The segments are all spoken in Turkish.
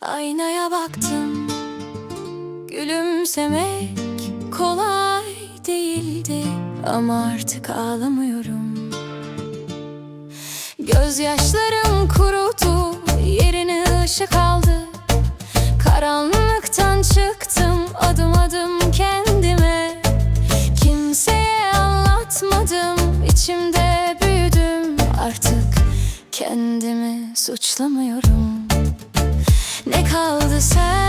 Aynaya baktım. Gülümsemek kolay değildi Ama artık ağlamıyorum. Gözyaşlarım kurudu Yerini ışık aldı. Karanlıktan çıktım adım adım kendime. Kimseye anlatmadım içimde büyüdüm. Artık kendimi suçlamıyorum They call the sun.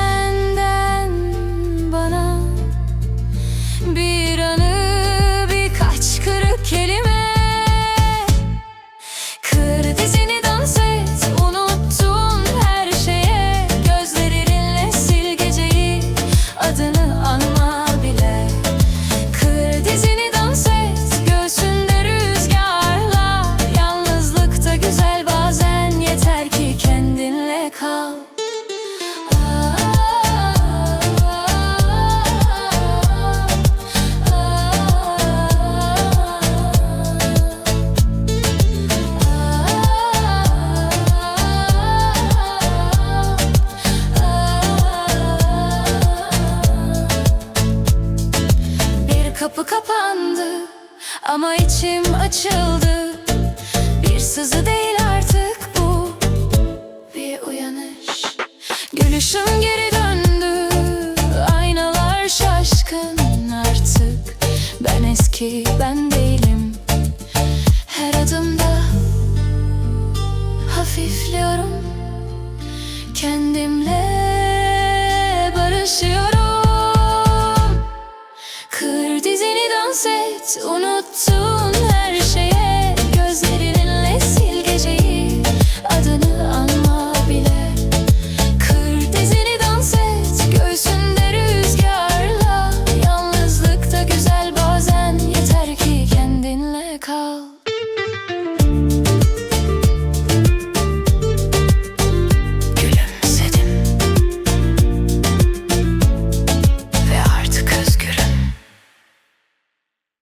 Kapı kapandı ama içim açıldı. Bir sızı değil artık bu bir uyanış. Gülüşüm geri döndü aynalar şaşkın artık. Ben eski ben değilim her adımda hafifliyorum. Kendimle barışıyorum 関節をのつ